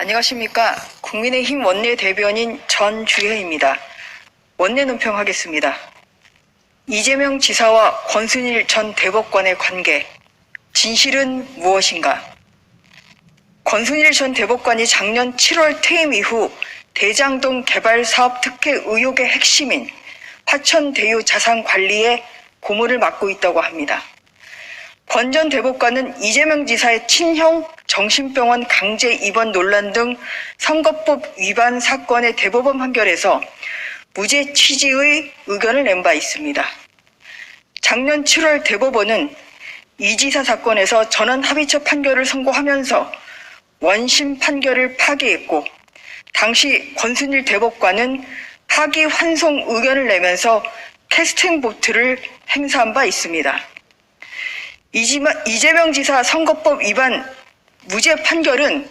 안녕하십니까. 국민의힘 원내 대변인 전주혜입니다. 원내 논평하겠습니다. 이재명 지사와 권순일 전 대법관의 관계, 진실은 무엇인가? 권순일 전 대법관이 작년 7월 퇴임 이후 대장동 개발 사업 특혜 의혹의 핵심인 화천 대유 자산 관리에 고문을 맡고 있다고 합니다. 권 전 대법관은 이재명 지사의 친형 정신병원 강제 입원 논란 등 선거법 위반 사건의 대법원 판결에서 무죄 취지의 의견을 낸 바 있습니다. 작년 7월 대법원은 이 지사 사건에서 전원 합의체 판결을 선고하면서 원심 판결을 파기했고 당시 권순일 대법관은 파기 환송 의견을 내면서 캐스팅 보트를 행사한 바 있습니다. 이재명 지사 선거법 위반 무죄 판결은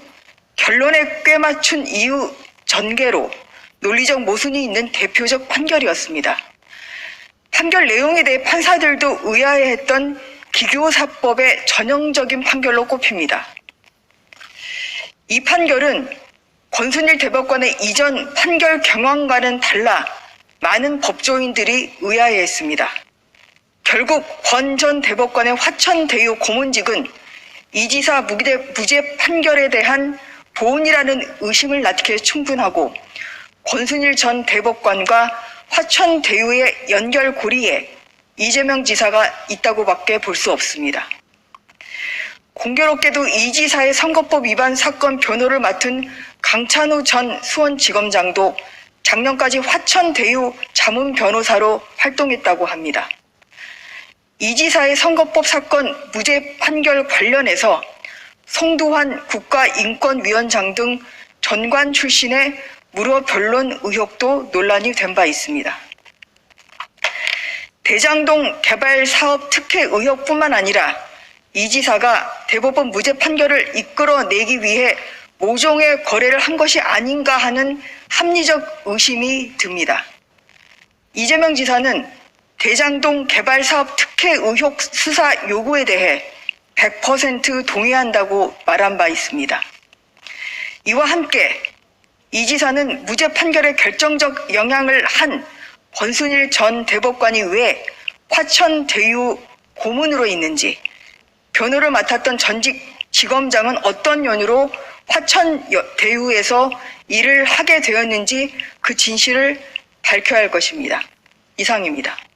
결론에 꿰맞춘 이유 전개로 논리적 모순이 있는 대표적 판결이었습니다. 판결 내용에 대해 판사들도 의아해했던 기교사법의 전형적인 판결로 꼽힙니다. 이 판결은 권순일 대법관의 이전 판결 경황과는 달라 많은 법조인들이 의아해했습니다. 결국 권 전 대법관의 화천대유 고문직은 이 지사 무기대 무죄 판결에 대한 보온이라는 의심을 낳기에 충분하고 권순일 전 대법관과 화천대유의 연결고리에 이재명 지사가 있다고밖에 볼 수 없습니다. 공교롭게도 이 지사의 선거법 위반 사건 변호를 맡은 강찬우 전 수원지검장도 작년까지 화천대유 자문 변호사로 활동했다고 합니다. 이 지사의 선거법 사건 무죄 판결 관련해서 송두환 국가인권위원장 등 전관 출신의 무료 변론 의혹도 논란이 된 바 있습니다. 대장동 개발 사업 특혜 의혹뿐만 아니라 이 지사가 대법원 무죄 판결을 이끌어내기 위해 모종의 거래를 한 것이 아닌가 하는 합리적 의심이 듭니다. 이재명 지사는 대장동 개발 사업 특혜 의혹 수사 요구에 대해 100% 동의한다고 말한 바 있습니다. 이와 함께 이 지사는 무죄 판결에 결정적 영향을 한 권순일 전 대법관이 왜 화천 대유 고문으로 있는지 변호를 맡았던 전직 지검장은 어떤 연유로 화천 여- 대유에서 일을 하게 되었는지 그 진실을 밝혀야 할 것입니다. 이상입니다.